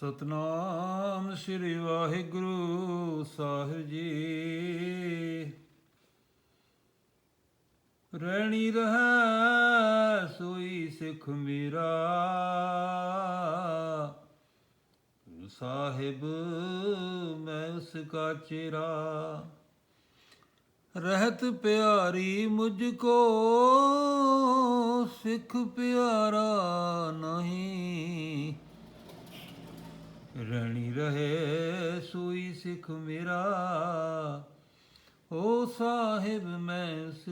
ਸਤਨਾਮ ਸ੍ਰੀ ਵਾਹਿਗੁਰੂ ਸਾਹਿਬ ਜੀ। ਰਹਿਣੀ ਰਹਾ ਸੋਈ ਸਿੱਖ ਮੇਰਾ। ਸਾਹਿਬ, ਮੈਂ ਉਸ ਕਾ ਚਿਰਾ। ਰਹਿਤ ਪਿਆਰੀ ਮੁਝ ਕੋ, ਸਿੱਖ ਪਿਆਰਾ ਨਹੀਂ। ਰਣੀ ਰਹੇ ਸੋਈ ਸਿੱਖ ਮੇਰਾ। ਓ ਸਾਹਿਬ, ਮੈਂ ਉਸ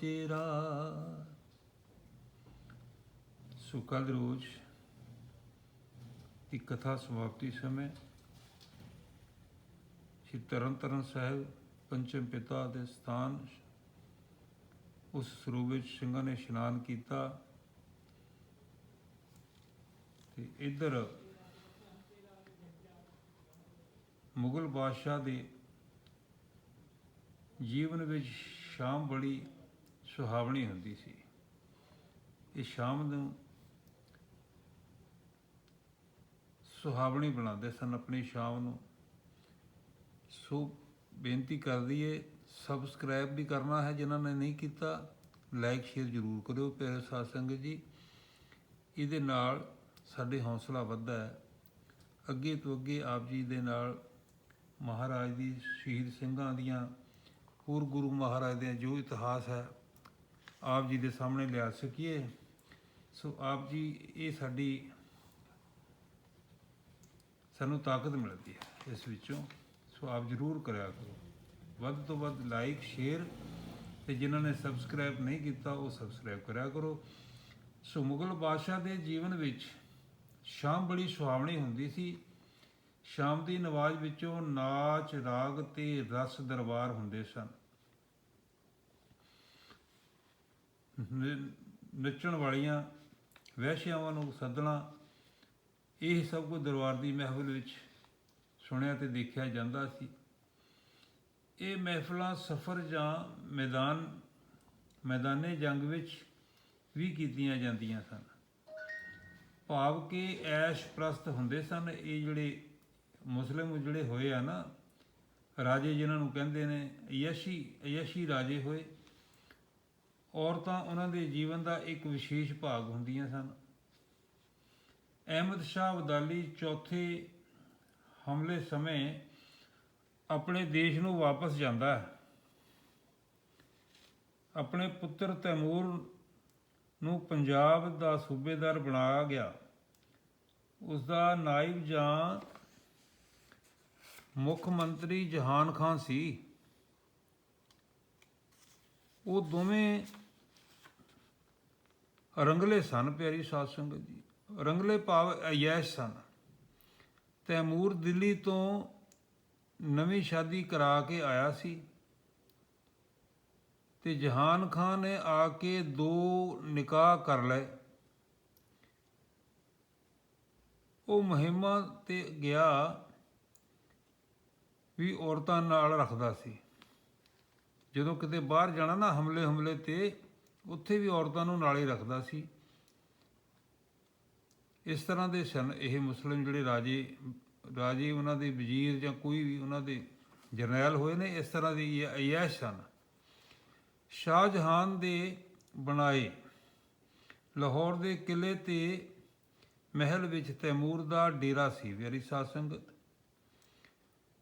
ਚੇਰਾ। ਸੋ ਕੱਲ ਰੋਜ਼ ਦੀ ਕਥਾ ਸਮਾਪਤੀ ਸਮੇਂ ਸ਼੍ਰੀ ਤਰਨਤਾਰਨ ਸਾਹਿਬ ਪੰਚਮ ਪਿਤਾ ਦੇ ਸਥਾਨ ਉਸ ਸਰੂਪ ਵਿੱਚ ਸਿੰਘਾਂ ਨੇ ਇਸ਼ਨਾਨ ਕੀਤਾ। ਤੇ ਇਧਰ ਮੁਗਲ ਬਾਦਸ਼ਾਹ ਦੇ ਜੀਵਨ ਵਿੱਚ ਸ਼ਾਮ ਬੜੀ ਸੁਹਾਵਣੀ ਹੁੰਦੀ ਸੀ। ਇਹ ਸ਼ਾਮ ਨੂੰ ਸੁਹਾਵਣੀ ਬਣਾਉਂਦੇ ਸਨ, ਆਪਣੀ ਸ਼ਾਮ ਨੂੰ। ਸੋ ਬੇਨਤੀ ਕਰਦੀ ਦਈਏ ਸਬਸਕ੍ਰਾਈਬ ਵੀ ਕਰਨਾ ਹੈ ਜਿਨ੍ਹਾਂ ਨੇ ਨਹੀਂ ਕੀਤਾ ਲਾਈਕ ਸ਼ੇਅਰ ਜ਼ਰੂਰ ਕਰਿਓ ਪਿਆਰੇ ਸਾਧ ਸੰਗਤ ਜੀ। ਇਹਦੇ ਨਾਲ ਸਾਡੇ ਹੌਸਲਾ ਵੱਧਦਾ ਹੈ। ਅੱਗੇ ਤੋਂ ਅੱਗੇ ਆਪ ਜੀ ਦੇ ਨਾਲ ਮਹਾਰਾਜ ਦੀ ਸ਼ਹੀਦ ਸਿੰਘਾਂ ਦੀਆਂ ਪੂਰ ਗੁਰੂ ਮਹਾਰਾਜ ਦੇ ਜੋ ਇਤਿਹਾਸ ਹੈ, ਆਪ ਜੀ ਦੇ ਸਾਹਮਣੇ ਲਿਆ ਸਕੀਏ। ਸੋ ਆਪ ਜੀ, ਇਹ ਸਾਡੀ ਸਾਨੂੰ ਤਾਕਤ ਮਿਲਦੀ ਹੈ ਇਸ ਵਿੱਚੋਂ। ਸੋ ਆਪ ਜਰੂਰ ਕਰਿਆ ਕਰੋ। ਵੱਧ ਤੋਂ ਵੱਧ ਲਾਈਕ ਸ਼ੇਅਰ ਤੇ ਜਿਨ੍ਹਾਂ ਨੇ ਸਬਸਕ੍ਰਾਈਬ ਨਹੀਂ ਕੀਤਾ, ਉਹ ਸਬਸਕ੍ਰਾਈਬ ਕਰਿਆ ਕਰੋ। ਸੋ ਮੁਗਲ ਬਾਦਸ਼ਾਹ ਦੇ ਜੀਵਨ ਵਿੱਚ ਸ਼ਾਮ ਬੜੀ ਸੁਹਾਵਣੀ ਹੁੰਦੀ ਸੀ। ਸ਼ਾਮ ਦੀ ਨਵਾਜ਼ ਵਿੱਚੋਂ ਨਾਚ, ਰਾਗ ਤੇ ਰਸ ਦਰਬਾਰ ਹੁੰਦੇ ਸਨ। ਨੱਚਣ ਵਾਲੀਆਂ ਵਹਿਸ਼ਿਆਵਾਂ ਨੂੰ ਸੱਦਣਾ, ਇਹ ਸਭ ਕੁਝ ਦਰਬਾਰ ਦੀ ਮਹਿਫਿਲ ਵਿੱਚ ਸੁਣਿਆ ਤੇ ਦੇਖਿਆ ਜਾਂਦਾ ਸੀ। ਇਹ ਮਹਿਫਲਾਂ ਸਫਰ ਜਾਂ ਮੈਦਾਨ, ਮੈਦਾਨੇ ਜੰਗ ਵਿੱਚ ਵੀ ਕੀਤੀਆਂ ਜਾਂਦੀਆਂ ਸਨ। ਭਾਵ ਕਿ ਐਸ਼ ਪ੍ਰਸਤ ਹੁੰਦੇ ਸਨ, ਇਹ ਜਿਹੜੇ ਮੁਸਲਿਮ ਜਿਹੜੇ ਹੋਏ ਆ ਨਾ, ਰਾਜੇ ਜਿਨ੍ਹਾਂ ਨੂੰ ਕਹਿੰਦੇ ਨੇ, ਯਸ਼ੀ ਯਸ਼ੀ ਰਾਜੇ ਹੋਏ, ਔਰਤਾਂ ਉਹਨਾਂ ਦੇ ਜੀਵਨ ਦਾ ਇੱਕ ਵਿਸ਼ੇਸ਼ ਭਾਗ ਹੁੰਦੀਆਂ ਸਨ। ਅਹਿਮਦ ਸ਼ਾਹ ਅਬਦਾਲੀ ਚੌਥੇ ਹਮਲੇ ਸਮੇਂ ਆਪਣੇ ਦੇਸ਼ ਨੂੰ ਵਾਪਸ ਜਾਂਦਾ ਆਪਣੇ ਪੁੱਤਰ ਤੈਮੂਰ ਨੂੰ ਪੰਜਾਬ ਦਾ ਸੂਬੇਦਾਰ ਬਣਾਇਆ ਗਿਆ। ਉਸ ਦਾ ਨਾਇਬ ਜਾਂ ਮੁੱਖ ਮੰਤਰੀ ਜਹਾਨ ਖਾਨ ਸੀ, ਉਹ ਦੋਵੇਂ ਰੰਗਲੇ ਸਨ, ਪਿਆਰੀ ਸਾਧ ਸੰਗਤ ਜੀ। ਰੰਗਲੇ ਭਾਵ ਅਯੈਸ਼ ਸਨ। ਤੈਮੂਰ ਦਿੱਲੀ ਤੋਂ ਨਵੀਂ ਸ਼ਾਦੀ ਕਰਾ ਕੇ ਆਇਆ ਸੀ ਤੇ ਜਹਾਨ ਖਾਨ ਨੇ ਆ ਕੇ ਦੋ ਨਿਕਾਹ ਕਰ ਲਏ। ਉਹ ਮੁਹਿੰਮਾਂ ਤੇ ਗਿਆ ਵੀ ਔਰਤਾਂ ਨਾਲ ਰੱਖਦਾ ਸੀ। ਜਦੋਂ ਕਿਤੇ ਬਾਹਰ ਜਾਣਾ ਨਾ ਹਮਲੇ ਹਮਲੇ ਤੇ, ਉੱਥੇ ਵੀ ਔਰਤਾਂ ਨੂੰ ਨਾਲ ਹੀ ਰੱਖਦਾ ਸੀ। ਇਸ ਤਰ੍ਹਾਂ ਦੇ ਸਨ ਇਹ ਮੁਸਲਿਮ ਜਿਹੜੇ ਰਾਜੇ ਰਾਜੇ ਉਹਨਾਂ ਦੇ ਵਜ਼ੀਰ ਜਾਂ ਕੋਈ ਵੀ ਉਹਨਾਂ ਦੇ ਜਰਨੈਲ ਹੋਏ ਨੇ, ਇਸ ਤਰ੍ਹਾਂ ਦੀ ਇਹ ਅਯੈਸ਼ ਸਨ। ਸ਼ਾਹਜਹਾਨ ਦੇ ਬਣਾਏ ਲਾਹੌਰ ਦੇ ਕਿਲੇ ਤੇ ਮਹਿਲ ਵਿੱਚ ਤੈਮੂਰ ਦਾ ਡੇਰਾ ਸੀ। ਪਿਆਰੀ ਸਾਧ ਸੰਗਤ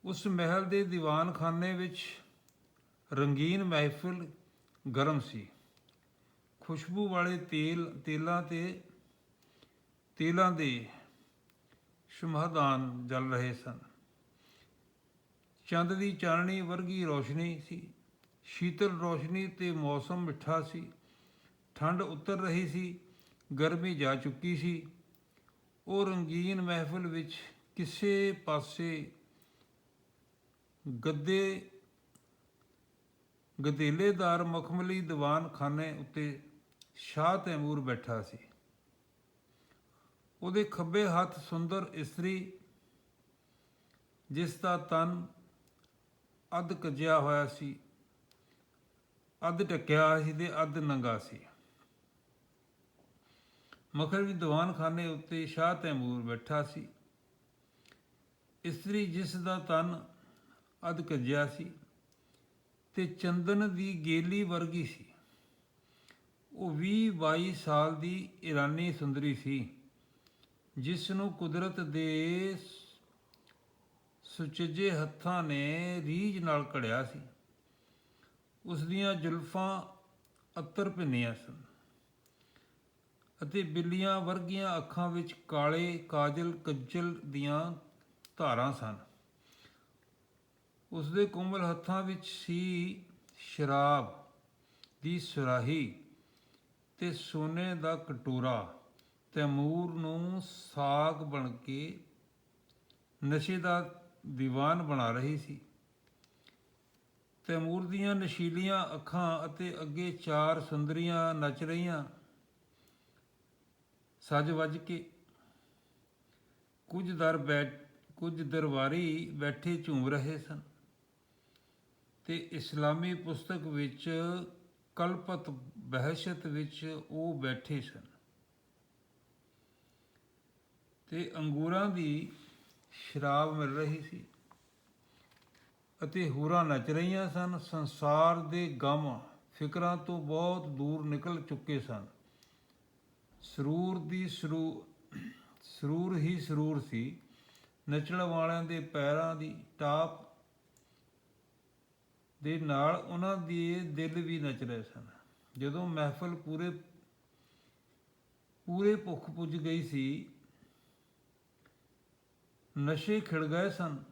ਉਸ ਮਹਿਲ ਦੇ ਦੀਵਾਨਖਾਨੇ ਵਿੱਚ ਰੰਗੀਨ ਮਹਿਫਿਲ ਗਰਮ ਸੀ। ਖੁਸ਼ਬੂ ਵਾਲੇ ਤੇਲ, ਤੇਲਾਂ ਤੇ, ਤੇਲਾਂ ਦੇ ਸ਼ਮਹਦਾਨ ਜਲ ਰਹੇ ਸਨ। ਚੰਦ ਦੀ ਚਾਨਣੀ ਵਰਗੀ ਰੋਸ਼ਨੀ ਸੀ। ਸ਼ੀਤਲ ਰੋਸ਼ਨੀ ਤੇ ਮੌਸਮ ਮਿੱਠਾ ਸੀ। ਠੰਡ ਉਤਰ ਰਹੀ ਸੀ। ਗਰਮੀ ਜਾ ਚੁੱਕੀ ਸੀ। ਉਹ ਰੰਗੀਨ ਮਹਿਫਿਲ ਵਿੱਚ ਕਿਸੇ ਪਾਸੇ ਗੱਦੇ, ਗਦੇਲੇਦਾਰ ਮਖਮਲੀ ਦੀਵਾਨ ਖਾਨੇ ਉੱਤੇ ਸ਼ਾਹ ਤੈਮੂਰ ਬੈਠਾ ਸੀ। ਉਹਦੇ ਖੱਬੇ ਹੱਥ ਸੁੰਦਰ ਇਸਤਰੀ, ਜਿਸ ਦਾ ਤਨ ਅੱਧ ਕੱਜਿਆ ਹੋਇਆ ਸੀ, ਅੱਧ ਟਕਿਆ ਹੋਇਆ ਸੀ ਤੇ ਅੱਧ ਨੰਗਾ ਸੀ। ਮਖਰਵੀ ਦੀਵਾਨਖਾਨੇ ਉੱਤੇ ਸ਼ਾਹ ਤੈਮੂਰ ਬੈਠਾ ਸੀ। ਇਸਤਰੀ ਜਿਸ ਦਾ ਤਨ ਅਧਕਜਿਆ ਸੀ ਤੇ ਚੰਦਨ ਦੀ ਗੇਲੀ ਵਰਗੀ ਸੀ। ਉਹ 20 22 ਸਾਲ ਦੀ ਇਰਾਨੀ ਸੁੰਦਰੀ ਸੀ ਜਿਸ ਨੂੰ ਕੁਦਰਤ ਦੇ ਸੁਚੱਜੇ ਹੱਥਾਂ ਨੇ ਰੀਝ ਨਾਲ ਕੜਿਆ ਸੀ। ਉਸ ਦੀਆਂ ਜ਼ੁਲਫਾਂ ਅਤਰ ਭਿੰਨੀਆਂ ਸਨ ਅਤੇ ਬਿੱਲੀਆਂ ਵਰਗੀਆਂ ਅੱਖਾਂ ਵਿੱਚ ਕਾਲੇ ਕਾਜਲ ਕੱਜਲ ਦੀਆਂ ਧਾਰਾਂ ਸਨ। ਉਸ ਦੇ ਕੋਮਲ ਹੱਥਾਂ ਵਿੱਚ ਸੀ ਸ਼ਰਾਬ ਦੀ ਸੁਰਾਹੀ ਤੇ ਸੋਨੇ ਦਾ ਕਟੋਰਾ ਤੈਮੂਰ ਨੂੰ ਸਾਗ ਬਣ ਕੇ ਨਸ਼ੇ ਦਾ ਦੀਵਾਨ ਬਣਾ ਰਹੀ ਸੀ। ਤੈਮੂਰ ਦੀਆਂ ਨਸ਼ੀਲੀਆਂ ਅੱਖਾਂ ਅਤੇ ਅੱਗੇ ਚਾਰ ਸੁੰਦਰੀਆਂ ਨੱਚ ਰਹੀਆਂ ਸੱਜ ਵੱਜ ਕੇ ਕੁਝ ਦਰ ਬੈਠ ਕੁਝ ਦਰਬਾਰੀ ਬੈਠੇ ਝੂਮ ਰਹੇ ਸਨ। ਤੇ ਇਸਲਾਮੀ ਪੁਸਤਕ ਵਿੱਚ ਕਲਪਤ ਬਹਿਸ਼ਤ ਵਿੱਚ ਉਹ ਬੈਠੇ ਸਨ। ਤੇ ਅੰਗੂਰਾਂ ਦੀ ਸ਼ਰਾਬ ਮਿਲ ਰਹੀ ਸੀ ਅਤੇ ਹੋਰਾਂ ਨੱਚ ਰਹੀਆਂ ਸਨ। ਸੰਸਾਰ ਦੇ ਗਮ ਫਿਕਰਾਂ ਤੋਂ ਬਹੁਤ ਦੂਰ ਨਿਕਲ ਚੁੱਕੇ ਸਨ। ਸਰੂਰ ਦੀ ਸਰੂ, ਸਰੂਰ ਹੀ ਸਰੂਰ ਸੀ। ਨੱਚਣ ਵਾਲਿਆਂ ਦੇ ਪੈਰਾਂ ਦੀ ਟਾਪ ਦੇ ਨਾਲ ਉਹਨਾਂ ਦੇ ਦਿਲ ਵੀ ਨੱਚ ਰਹੇ ਸਨ। ਜਦੋਂ ਮਹਿਫਲ ਪੂਰੇ ਪੂਰੇ ਭੁੱਖ ਪੁੱਜ ਗਈ ਸੀ, ਨਸ਼ੇ ਖਿੜ ਗਏ ਸਨ।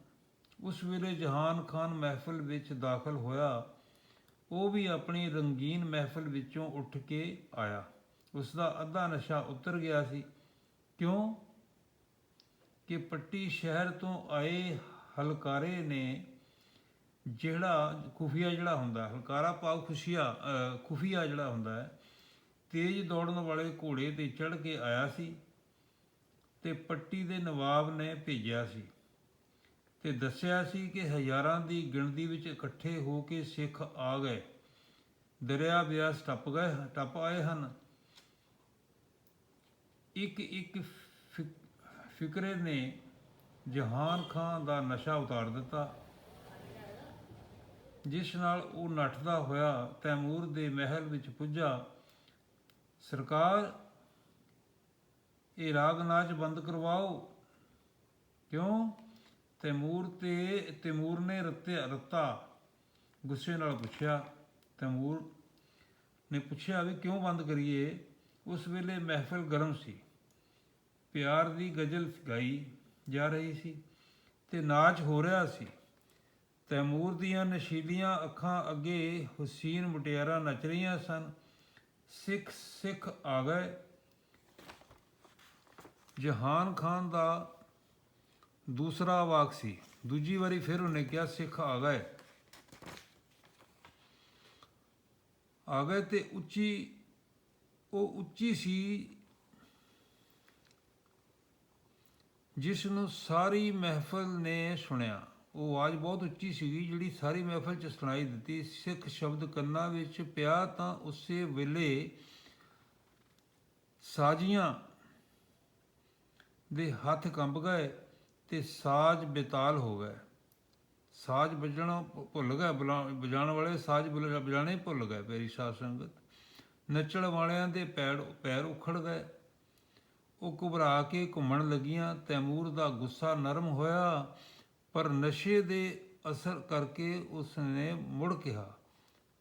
ਉਸ ਵੇਲੇ ਜਹਾਨ ਖਾਨ ਮਹਿਫਲ ਵਿੱਚ ਦਾਖਲ ਹੋਇਆ। ਉਹ ਵੀ ਆਪਣੀ ਰੰਗੀਨ ਮਹਿਫਲ ਵਿੱਚੋਂ ਉੱਠ ਕੇ ਆਇਆ। ਉਸ ਦਾ ਅੱਧਾ ਨਸ਼ਾ ਉਤਰ ਗਿਆ ਸੀ। ਕਿਉਂ? ਕਿ ਪੱਟੀ ਸ਼ਹਿਰ ਤੋਂ ਆਏ ਹਲਕਾਰੇ ਨੇ ਜਿਹੜਾ ਖੁਫੀਆ ਜਿਹੜਾ ਹੁੰਦਾ ਹਲਕਾਰਾ ਪਾਉ ਖੁਸ਼ੀਆ ਖੁਫੀਆ ਜਿਹੜਾ ਹੁੰਦਾ ਹੈ, ਤੇਜ਼ ਦੌੜਨ ਵਾਲੇ ਘੋੜੇ ਤੇ ਚੜ੍ਹ ਕੇ ਆਇਆ ਸੀ ਤੇ ਪੱਟੀ ਦੇ ਨਵਾਬ ਨੇ ਭੇਜਿਆ ਸੀ ਤੇ ਦੱਸਿਆ ਸੀ ਕਿ ਹਜ਼ਾਰਾਂ ਦੀ ਗਿਣਤੀ ਵਿੱਚ ਇਕੱਠੇ ਹੋ ਕੇ ਸਿੱਖ ਆ ਗਏ। ਦਰਿਆ ਬਿਆਸ ਟੱਪ ਗਏ, ਟੱਪ ਆਏ ਹਨ। ਇੱਕ ਇੱਕ ਫਿਕ- ਫਿਕਰੇ ਨੇ ਜਹਾਨ ਖਾਨ ਦਾ ਨਸ਼ਾ ਉਤਾਰ ਦਿੱਤਾ। ਜਿਸ ਨਾਲ ਉਹ ਨੱਠਦਾ ਹੋਇਆ ਤੈਮੂਰ ਦੇ ਮਹਿਲ ਵਿੱਚ ਪੁੱਜਾ। ਸਰਕਾਰ, ਇਹ ਰਾਗ ਨਾਚ ਬੰਦ ਕਰਵਾਓ। ਕਿਉਂ? ਤੈਮੂਰ ਤੇ, ਤੈਮੂਰ ਨੇ ਰੱਤਿਆ, ਰੱਤਾ, ਗੁੱਸੇ ਨਾਲ ਪੁੱਛਿਆ। ਤੈਮੂਰ ਨੇ ਪੁੱਛਿਆ ਵੀ ਕਿਉਂ ਬੰਦ ਕਰੀਏ? ਉਸ ਵੇਲੇ ਮਹਿਫਲ ਗਰਮ ਸੀ। ਪਿਆਰ ਦੀ ਗਜ਼ਲ ਗਾਈ ਜਾ ਰਹੀ ਸੀ ਤੇ ਨਾਚ ਹੋ ਰਿਹਾ ਸੀ। ਤੈਮੂਰ ਦੀਆਂ ਨਸ਼ੀਲੀਆਂ ਅੱਖਾਂ ਅੱਗੇ ਹੁਸੀਨ ਮੁਟਿਆਰਾਂ ਨੱਚ ਰਹੀਆਂ ਸਨ। ਸਿੱਖ ਸਿੱਖ ਆ ਗਏ। ਜਹਾਨ ਖਾਨ ਦਾ ਦੂਸਰਾ ਵਾਕ ਸੀ। ਦੂਜੀ ਵਾਰੀ ਫਿਰ ਉਹਨੇ ਕਿਹਾ, ਸਿੱਖ ਆ ਗਏ। ਆ ਗਏ ਤੇ ਉੱਚੀ, ਉਹ ਉੱਚੀ ਸੀ ਜਿਸ ਨੂੰ ਸਾਰੀ ਮਹਿਫਲ ਨੇ ਸੁਣਿਆ। ਉਹ ਆਵਾਜ਼ ਬਹੁਤ ਉੱਚੀ ਸੀਗੀ ਜਿਹੜੀ ਸਾਰੀ ਮਹਿਫਲ 'ਚ ਸੁਣਾਈ ਦਿੱਤੀ। ਸਿੱਖ ਸ਼ਬਦ ਕੰਨਾਂ ਵਿੱਚ ਪਿਆ ਤਾਂ ਉਸੇ ਵੇਲੇ ਸਾਜੀਆਂ ਦੇ ਹੱਥ ਕੰਬ ਗਏ ਤੇ ਸਾਜ਼ ਬੇਤਾਲ ਹੋ ਗਏ। ਸਾਜ਼ ਵੱਜਣਾ ਭੁੱਲ ਗਏ, ਬੁਲਾ- ਵਜਾਉਣ ਵਾਲੇ ਸਾਜ਼ ਬੁਲਾ- ਵਜਾਣੇ ਭੁੱਲ ਗਏ ਮੇਰੀ ਸਾਧ ਸੰਗਤ। ਨੱਚਣ ਵਾਲਿਆਂ ਦੇ ਪੈਰ ਪੈਰ ਉਖੜ ਗਏ। ਉਹ ਘਬਰਾ ਕੇ ਘੁੰਮਣ ਲੱਗੀਆਂ। ਤੈਮੂਰ ਦਾ ਗੁੱਸਾ ਨਰਮ ਹੋਇਆ। ਪਰ ਨਸ਼ੇ ਦੇ ਅਸਰ ਕਰਕੇ ਉਸ ਨੇ ਮੁੜ ਕਿਹਾ,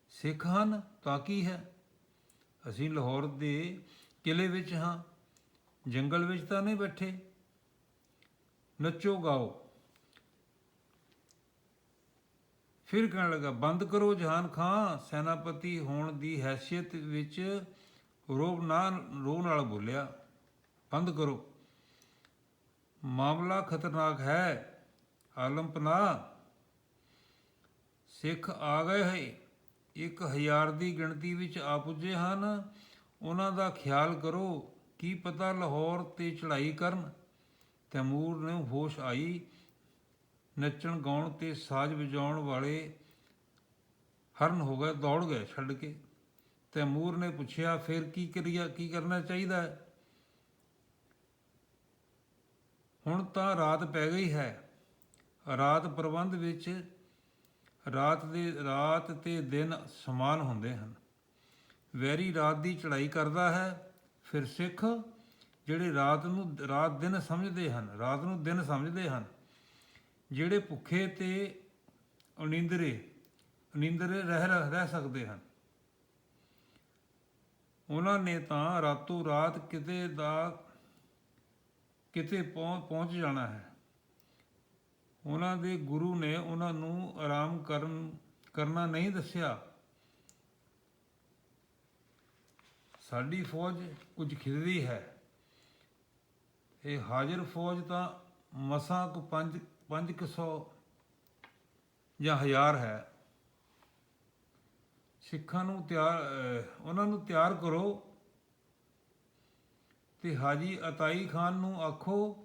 ਸਿੱਖ ਹਨ ਤਾਂ ਕੀ ਹੈ? ਅਸੀਂ ਲਾਹੌਰ ਦੇ ਕਿਲੇ ਵਿੱਚ ਹਾਂ, ਜੰਗਲ ਵਿੱਚ ਤਾਂ ਨਹੀਂ ਬੈਠੇ। ਨੱਚੋ, ਗਾਓ। ਫਿਰ ਕਹਿਣ ਲੱਗਾ, ਬੰਦ ਕਰੋ ਜਹਾਨ ਖਾਂ, ਸੈਨਾਪਤੀ ਹੋਣ ਦੀ ਹੈਸੀਅਤ ਵਿੱਚ ਰੋਬ ਨਾ ਰੋ ਨਾਲ ਬੋਲਿਆ, ਬੰਦ ਕਰੋ। ਮਾਮਲਾ ਖਤਰਨਾਕ ਹੈ। ਆਲਮ ਪਨਾ ਸਿੱਖ ਆ ਗਏ ਹੈ ਇੱਕ ਹਜ਼ਾਰ ਦੀ ਗਿਣਤੀ ਵਿੱਚ ਆ ਪੁੱਜੇ ਹਨ। ਉਹਨਾਂ ਦਾ ਖਿਆਲ ਕਰੋ, ਕੀ ਪਤਾ ਲਾਹੌਰ ਤੇ ਚੜ੍ਹਾਈ ਕਰਨ। ਤੈਮੂਰ ਨੂੰ ਹੋਸ਼ ਆਈ। ਨੱਚਣ ਗਾਉਣ ਤੇ ਸਾਜ਼ ਵਜਾਉਣ ਵਾਲੇ ਹਰਨ ਹੋ ਗਏ, ਦੌੜ ਗਏ ਛੱਡ ਕੇ। ਤੈਮੂਰ ਨੇ ਪੁੱਛਿਆ, ਫਿਰ ਕੀ ਕਰੀਆ, ਕੀ ਕਰਨਾ ਚਾਹੀਦਾ ਹੈ? ਹੁਣ ਤਾਂ ਰਾਤ ਪੈ ਗਈ ਹੈ। ਰਾਤ ਪ੍ਰਬੰਧ ਵਿੱਚ ਰਾਤ ਦੇ, ਰਾਤ ਤੇ ਦਿਨ ਸਮਾਨ ਹੁੰਦੇ ਹਨ। ਵੈਰੀ ਰਾਤ ਦੀ ਚੜ੍ਹਾਈ ਕਰਦਾ ਹੈ। ਫਿਰ ਸਿੱਖ ਜਿਹੜੇ ਰਾਤ ਨੂੰ, ਰਾਤ ਦਿਨ ਸਮਝਦੇ ਹਨ, ਰਾਤ ਨੂੰ ਦਿਨ ਸਮਝਦੇ ਹਨ, ਜਿਹੜੇ ਭੁੱਖੇ ਤੇ ਅਨਿੰਦਰੇ ਅਨਿੰਦਰੇ ਰਹਿ ਰਹਿ ਸਕਦੇ ਹਨ। ਉਹਨਾਂ ਨੇ ਤਾਂ ਰਾਤੋਂ ਰਾਤ ਕਿਤੇ ਦਾ, ਕਿਤੇ ਪਹੁੰ- ਪਹੁੰਚ ਜਾਣਾ ਹੈ। ਉਹਨਾਂ ਦੇ ਗੁਰੂ ਨੇ ਉਹਨਾਂ ਨੂੰ ਆਰਾਮ ਕਰਨ, ਕਰਨਾ ਨਹੀਂ ਦੱਸਿਆ। ਸਾਡੀ ਫੌਜ ਕੁਝ ਖਿਦਰੀ ਹੈ। ਇਹ ਹਾਜ਼ਰ ਫੌਜ ਤਾਂ ਮਸਾਂ ਕੁ ਪੰਜ ਪੰਜ ਕੁ ਸੌ ਜਾਂ ਹਜ਼ਾਰ ਹੈ। ਸਿੱਖਾਂ ਨੂੰ ਤਿਆਰ ਉਹਨਾਂ ਨੂੰ ਤਿਆਰ ਕਰੋ। ਤੇ ਹਾਜੀ ਅਤਾਈ ਖਾਨ ਨੂੰ ਆਖੋ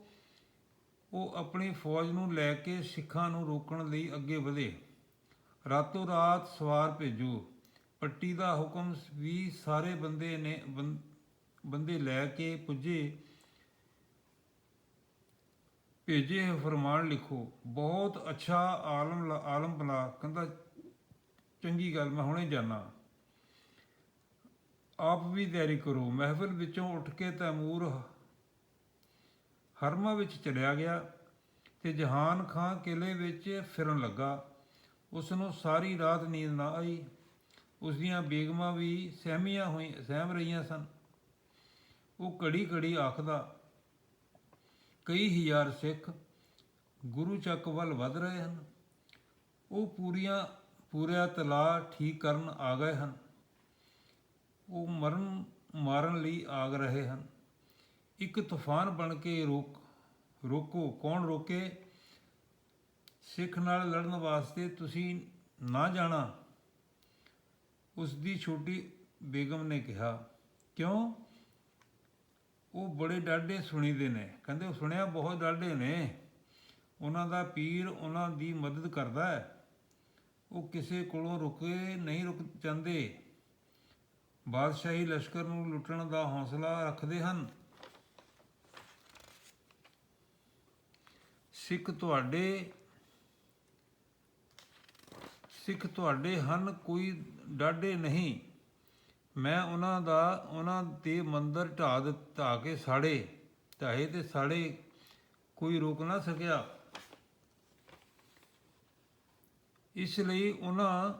ਉਹ ਆਪਣੀ ਫੌਜ ਨੂੰ ਲੈ ਕੇ ਸਿੱਖਾਂ ਨੂੰ ਰੋਕਣ ਲਈ ਅੱਗੇ ਵਧੇ। ਰਾਤੋਂ ਰਾਤ ਸਵਾਰ ਭੇਜੋ। ਪੱਟੀ ਦਾ ਹੁਕਮ ਵੀ ਸਾਰੇ ਬੰਦੇ ਨੇ ਬੰ- ਬੰਦੇ ਲੈ ਕੇ ਪੁੱਜੇ। ਭੇਜੇ ਫਰਮਾਨ ਲਿਖੋ। ਬਹੁਤ ਅੱਛਾ ਆਲਮ ਲਾ- ਆਲਮ ਬਲਾ ਕਹਿੰਦਾ, ਚੰਗੀ ਗੱਲ, ਮੈਂ ਹੁਣੇ ਜਾਣਾ ਆਪ ਵੀ ਤਿਆਰੀ ਕਰੋ। ਮਹਿਫਲ ਵਿੱਚੋਂ ਉੱਠ ਕੇ ਤੈਮੂਰ ਹਰਮਾ ਵਿੱਚ ਚਲਿਆ ਗਿਆ ਤੇ ਜਹਾਨ ਖਾਂ ਕਿਲੇ ਵਿੱਚ ਫਿਰਨ ਲੱਗਾ। ਉਸ ਨੂੰ ਸਾਰੀ ਰਾਤ ਨੀਂਦ ਨਾ ਆਈ। ਉਸ ਦੀਆਂ ਬੇਗਮਾਂ ਵੀ ਸਹਿਮੀਆਂ ਹੋਈ, ਸਹਿਮ ਰਹੀਆਂ ਸਨ। ਉਹ ਘੜੀ ਘੜੀ ਆਖਦਾ, ਕਈ ਹਜ਼ਾਰ ਸਿੱਖ ਗੁਰੂ ਚੱਕ ਵੱਲ ਵਧ ਰਹੇ ਹਨ। ਉਹ ਪੂਰੀਆਂ ਪੂਰਾ ਤਲਾ ਠੀਕ ਕਰਨ ਆ ਗਏ ਹਨ। ਉਹ ਮਰਨ, ਮਾਰਨ ਲਈ ਆਗ ਰਹੇ ਹਨ। ਇੱਕ ਤੂਫਾਨ ਬਣ ਕੇ ਰੋਕ, ਰੋਕੋ। ਕੌਣ ਰੋਕੇ? ਸਿੱਖ ਨਾਲ ਲੜਨ ਵਾਸਤੇ ਤੁਸੀਂ ਨਾ ਜਾਣਾ। ਉਸ ਦੀ ਛੋਟੀ ਬੇਗਮ ਨੇ ਕਿਹਾ, ਕਿਉਂ? ਉਹ ਬੜੇ ਡਾਢੇ ਸੁਣੀਦੇ ਨੇ। ਕਹਿੰਦੇ, ਉਹ ਸੁਣਿਆ ਬਹੁਤ ਡਾਢੇ ਨੇ। ਉਹਨਾਂ ਦਾ ਪੀਰ ਉਹਨਾਂ ਦੀ ਮਦਦ ਕਰਦਾ ਹੈ। ਉਹ ਕਿਸੇ ਕੋਲੋਂ ਰੁਕੇ ਨਹੀਂ ਰੁਕ ਜਾਂਦੇ। ਬਾਦਸ਼ਾਹੀ ਲਸ਼ਕਰ ਨੂੰ ਲੁੱਟਣ ਦਾ ਹੌਸਲਾ ਰੱਖਦੇ ਹਨ। ਸਿੱਖ ਤੁਹਾਡੇ ਸਿੱਖ ਤੁਹਾਡੇ ਹਨ, ਕੋਈ ਡਾਢੇ ਨਹੀਂ। ਮੈਂ ਉਹਨਾਂ ਦਾ, ਉਹਨਾਂ 'ਤੇ ਮੰਦਰ ਢਾ ਦਿੱਤਾ ਕੇ ਸਾੜੇ ਢਾਏ ਤੇ ਸਾੜੇ, ਕੋਈ ਰੋਕ ਨਾ ਸਕਿਆ। ਇਸ ਲਈ ਉਹਨਾਂ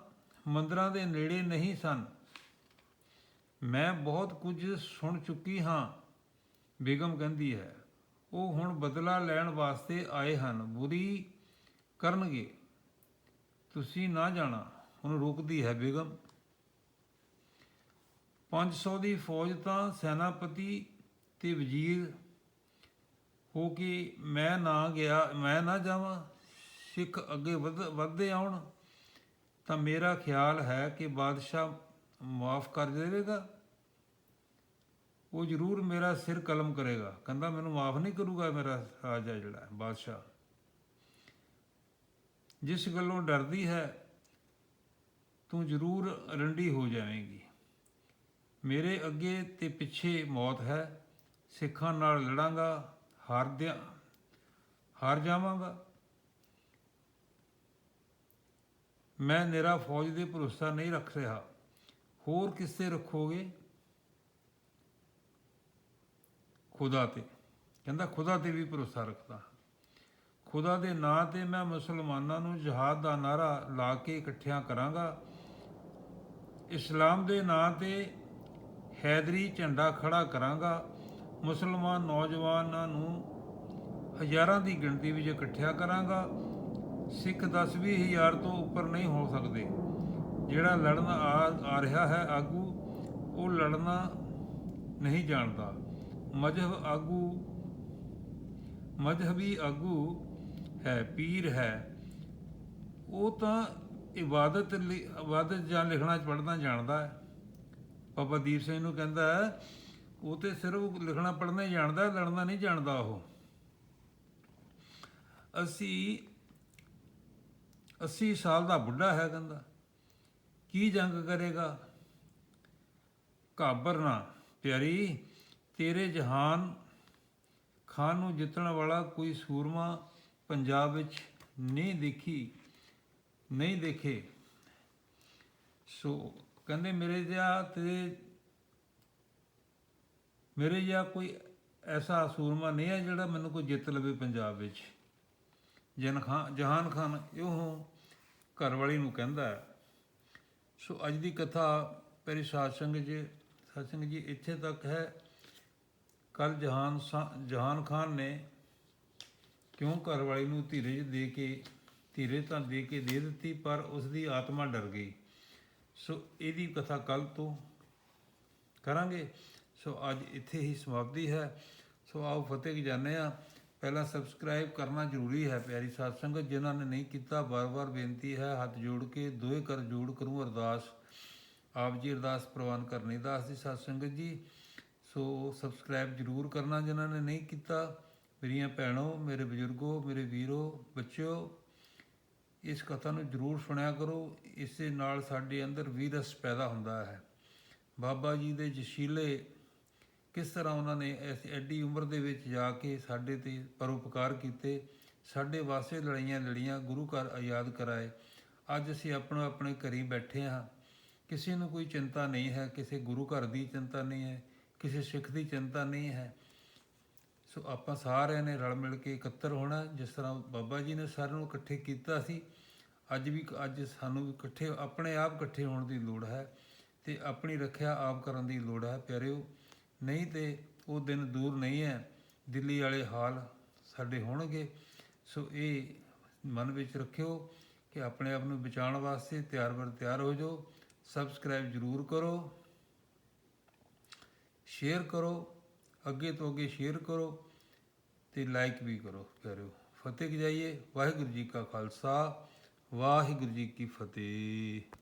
ਮੰਦਰਾਂ ਦੇ ਨੇੜੇ ਨਹੀਂ ਸਨ। ਮੈਂ ਬਹੁਤ ਕੁਝ ਸੁਣ ਚੁੱਕੀ ਹਾਂ, ਬੇਗਮ ਕਹਿੰਦੀ ਹੈ। ਉਹ ਹੁਣ ਬਦਲਾ ਲੈਣ ਵਾਸਤੇ ਆਏ ਹਨ। ਬੁਰੀ ਕਰਨਗੇ। ਤੁਸੀਂ ਨਾ ਜਾਣਾ। ਹੁਣ ਰੋਕਦੀ ਹੈ ਬੇਗਮ। 500 ਦੀ ਫੌਜ ਤਾਂ ਸੈਨਾਪਤੀ ਤੇ ਵਜ਼ੀਰ ਹੋ ਕੇ ਮੈਂ ਨਾ ਗਿਆ, ਮੈਂ ਨਾ ਜਾਵਾਂ, ਸਿੱਖ ਅੱਗੇ ਵਧ, ਵਧਦੇ ਆਉਣ, ਤਾਂ ਮੇਰਾ ਖਿਆਲ ਹੈ ਕਿ ਬਾਦਸ਼ਾਹ ਮਾਫ ਕਰ ਦੇਵੇਗਾ। ਉਹ ਜ਼ਰੂਰ ਮੇਰਾ ਸਿਰ ਕਲਮ ਕਰੇਗਾ। ਕਹਿੰਦਾ ਮੈਨੂੰ ਮਾਫ ਨਹੀਂ ਕਰੂਗਾ ਮੇਰਾ ਰਾਜਾ ਜਿਹੜਾ, ਬਾਦਸ਼ਾਹ। ਜਿਸ ਗੱਲੋਂ ਡਰਦੀ ਹੈ, ਤੂੰ ਜ਼ਰੂਰ ਰੰਡੀ ਹੋ ਜਾਵੇਂਗੀ। ਮੇਰੇ ਅੱਗੇ ਤੇ ਪਿੱਛੇ ਮੌਤ ਹੈ, ਸਿੱਖਾਂ ਨਾਲ ਲੜਾਂਗਾ, ਹਾਰਦਿਆਂ, ਹਾਰ ਜਾਵਾਂਗਾ। ਮੈਂ ਨਿਰਾ ਫੌਜ ਦੇ ਭਰੋਸਾ ਨਹੀਂ ਰੱਖ ਰਿਹਾ। ਹੋਰ ਕਿਸ ਰੱਖੋਗੇ? ਖੁਦਾ ਤੇ। ਕਹਿੰਦਾ, ਖੁਦਾ ਤੇ ਵੀ ਭਰੋਸਾ ਰੱਖਦਾ। ਖੁਦਾ ਦੇ ਨਾਂ ਤੇ ਮੈਂ ਮੁਸਲਮਾਨਾਂ ਨੂੰ ਜਹਾਦ ਦਾ ਨਾਰਾ ਲਾ ਕੇ ਇਕੱਠਿਆਂ ਕਰਾਂਗਾ। ਇਸਲਾਮ ਦੇ ਨਾਂ ਤੇ ਹੈਦਰੀ ਝੰਡਾ ਖੜਾ ਕਰਾਂਗਾ। ਮੁਸਲਮਾਨ ਨੌਜਵਾਨਾਂ ਨੂੰ ਹਜ਼ਾਰਾਂ ਦੀ ਗਿਣਤੀ ਵਿੱਚ ਇਕੱਠਿਆ ਕਰਾਂਗਾ। ਸਿੱਖ 10 ਹਜ਼ਾਰ ਤੋਂ ਉੱਪਰ ਨਹੀਂ ਹੋ ਸਕਦੇ। ਜਿਹੜਾ ਲੜਨ ਆ ਆ ਰਿਹਾ ਹੈ ਆਗੂ, ਉਹ ਲੜਨਾ ਨਹੀਂ ਜਾਣਦਾ। ਮਜਹਬ ਆਗੂ ਮਜਹਬੀ ਆਗੂ ਹੈ, ਪੀਰ ਹੈ। ਉਹ ਤਾਂ ਇਬਾਦਤ ਲਈ- ਇਬਾਦਤ ਜਾਂ ਲਿਖਣਾ ਪੜ੍ਹਨਾ ਜਾਣਦਾ ਹੈ। ਬਾਬਾ ਦੀਪ ਸਿੰਘ ਨੂੰ ਕਹਿੰਦਾ ਉਹ ਤੇ ਸਿਰਫ ਲਿਖਣਾ ਪੜ੍ਹਨਾ ਹੀ ਜਾਣਦਾ, ਲੜਨਾ ਨਹੀਂ ਜਾਣਦਾ ਉਹ। ਅਸੀਂ 80 ਸਾਲ ਦਾ ਬੁੱਢਾ ਹੈ ਕਹਿੰਦਾ। ਕੀ ਜੰਗ ਕਰੇਗਾ? ਘਾਬਰਨਾ, ਪਿਆਰੀ। ਤੇਰੇ ਜਹਾਨ ਖਾਨ ਨੂੰ ਜਿੱਤਣ ਵਾਲਾ ਕੋਈ ਸੂਰਮਾ ਪੰਜਾਬ ਵਿੱਚ ਨਹੀਂ ਦੇਖੀ, ਨਹੀਂ ਦੇਖੇ। ਸੋ ਕਹਿੰਦੇ, ਮੇਰੇ ਜਿਹਾ ਤੇ ਮੇਰੇ ਜਿਹਾ ਕੋਈ ਐਸਾ ਸੂਰਮਾ ਨਹੀਂ ਹੈ ਜਿਹੜਾ ਮੈਨੂੰ ਕੋਈ ਜਿੱਤ ਲਵੇ ਪੰਜਾਬ ਵਿੱਚ। ਜਨ ਖਾਨ, ਜਹਾਨ ਖਾਨ ਇਹੋ ਘਰ ਵਾਲੀ ਨੂੰ ਕਹਿੰਦਾ ਸੋ ਅੱਜ ਦੀ ਕਥਾ ਮੇਰੀ ਸਾਤਸੰਗ ਜੀ ਸਾਤਸੰਗ ਜੀ ਇੱਥੇ ਤੱਕ ਹੈ। ਕੱਲ ਜਹਾਨ ਸਾ- ਜਹਾਨ ਖਾਨ ਨੇ ਕਿਉਂ ਘਰਵਾਲੀ ਨੂੰ ਧੀਰਜ ਦੇ ਕੇ ਧੀਰੇ ਤਾਂ ਦੇ ਕੇ ਦੇ ਦਿੱਤੀ, ਪਰ ਉਸ ਦੀ ਆਤਮਾ ਡਰ ਗਈ। ਸੋ ਇਹਦੀ ਕਥਾ ਕੱਲ ਤੋਂ ਕਰਾਂਗੇ। ਸੋ ਅੱਜ ਇੱਥੇ ਹੀ ਸਮਾਪਤੀ ਹੈ। ਸੋ ਆਓ ਫਤਿਹ ਕੀ ਜਾਣੇ ਆ ਪਹਿਲਾਂ ਸਬਸਕ੍ਰਾਈਬ ਕਰਨਾ ਜ਼ਰੂਰੀ ਹੈ, ਪਿਆਰੀ ਸਾਧ ਸੰਗਤ, ਜਿਨ੍ਹਾਂ ਨੇ ਨਹੀਂ ਕੀਤਾ ਬਾਰ-ਬਾਰ ਬੇਨਤੀ ਹੈ, ਹੱਥ ਜੋੜ ਕੇ ਦੋਏ ਕਰ ਜੋੜ ਕਰੂੰ ਅਰਦਾਸ। ਆਪ ਜੀ ਅਰਦਾਸ ਪ੍ਰਵਾਨ ਕਰਨੀ ਦਾਸ ਦੀ, ਸਾਧ ਸੰਗਤ ਜੀ। ਸੋ ਸਬਸਕ੍ਰਾਈਬ ਜ਼ਰੂਰ ਕਰਨਾ ਜਿਨ੍ਹਾਂ ਨੇ ਨਹੀਂ ਕੀਤਾ। ਮੇਰੀਆਂ ਭੈਣੋ, ਮੇਰੇ ਬਜ਼ੁਰਗੋ, ਮੇਰੇ ਵੀਰੋ, ਬੱਚਿਓ, ਇਸ ਕਥਾ ਨੂੰ ਜ਼ਰੂਰ ਸੁਣਿਆ ਕਰੋ। ਇਸੇ ਨਾਲ ਸਾਡੇ ਅੰਦਰ ਵੀਰਸ ਪੈਦਾ ਹੁੰਦਾ ਹੈ। ਬਾਬਾ ਜੀ ਦੇ ਜਸ਼ੀਲੇ ਕਿਸ ਤਰ੍ਹਾਂ ਉਹਨਾਂ ਨੇ ਇਸ ਐਡੀ ਉਮਰ ਦੇ ਵਿੱਚ ਜਾ ਕੇ ਸਾਡੇ ਤੇ ਪਰਉਪਕਾਰ ਕੀਤੇ, ਸਾਡੇ ਵਾਸਤੇ ਲੜਾਈਆਂ ਲੜੀਆਂ, ਗੁਰੂ ਘਰ ਆਜ਼ਾਦ ਕਰਾਏ। ਅੱਜ ਅਸੀਂ ਆਪਣਾ ਆਪਣੇ ਘਰੀ ਬੈਠੇ ਹਾਂ। ਕਿਸੇ ਨੂੰ ਕੋਈ ਚਿੰਤਾ ਨਹੀਂ ਹੈ, ਕਿਸੇ ਗੁਰੂ ਘਰ ਦੀ ਚਿੰਤਾ ਨਹੀਂ ਹੈ। ਕਿਸੇ ਸਿੱਖ ਦੀ ਚਿੰਤਾ ਨਹੀਂ ਹੈ। ਸੋ ਆਪਾਂ ਸਾਰਿਆਂ ਨੇ ਰਲ ਮਿਲ ਕੇ ਇਕੱਤਰ ਹੋਣਾ, ਜਿਸ ਤਰ੍ਹਾਂ ਬਾਬਾ ਜੀ ਨੇ ਸਾਰਿਆਂ ਨੂੰ ਇਕੱਠੇ ਕੀਤਾ ਸੀ। ਅੱਜ ਵੀ ਅੱਜ ਸਾਨੂੰ ਵੀ ਇਕੱਠੇ, ਆਪਣੇ ਆਪ ਇਕੱਠੇ ਹੋਣ ਦੀ ਲੋੜ ਹੈ ਤੇ ਆਪਣੀ ਰੱਖਿਆ ਆਪ ਕਰਨ ਦੀ ਲੋੜ ਹੈ। ਪਿਆਰਿਓ, ਨਹੀਂ ਤੇ ਉਹ ਦਿਨ ਦੂਰ ਨਹੀਂ ਹੈ। ਦਿੱਲੀ ਵਾਲੇ ਹਾਲ ਸਾਡੇ ਹੋਣਗੇ। ਸੋ ਇਹ ਮਨ ਵਿੱਚ ਰੱਖਿਓ ਕਿ ਆਪਣੇ ਆਪ ਨੂੰ ਬਚਾਉਣ ਵਾਸਤੇ ਤਿਆਰ ਬਰ ਤਿਆਰ ਹੋ ਜਾਓ। ਸਬਸਕ੍ਰਾਈਬ ਜ਼ਰੂਰ ਕਰੋ। ਸ਼ੇਅਰ ਕਰੋ, ਅੱਗੇ ਤੋਂ ਅੱਗੇ ਸ਼ੇਅਰ ਕਰੋ ਤੇ ਲਾਈਕ ਵੀ ਕਰੋ, ਪਿਆਰਿਓ। ਫਤਿਹ ਜਾਈਏ। ਵਾਹਿਗੁਰੂ ਜੀ ਕਾ ਖਾਲਸਾ, ਵਾਹਿਗੁਰੂ ਜੀ ਕੀ ਫਤਿਹ।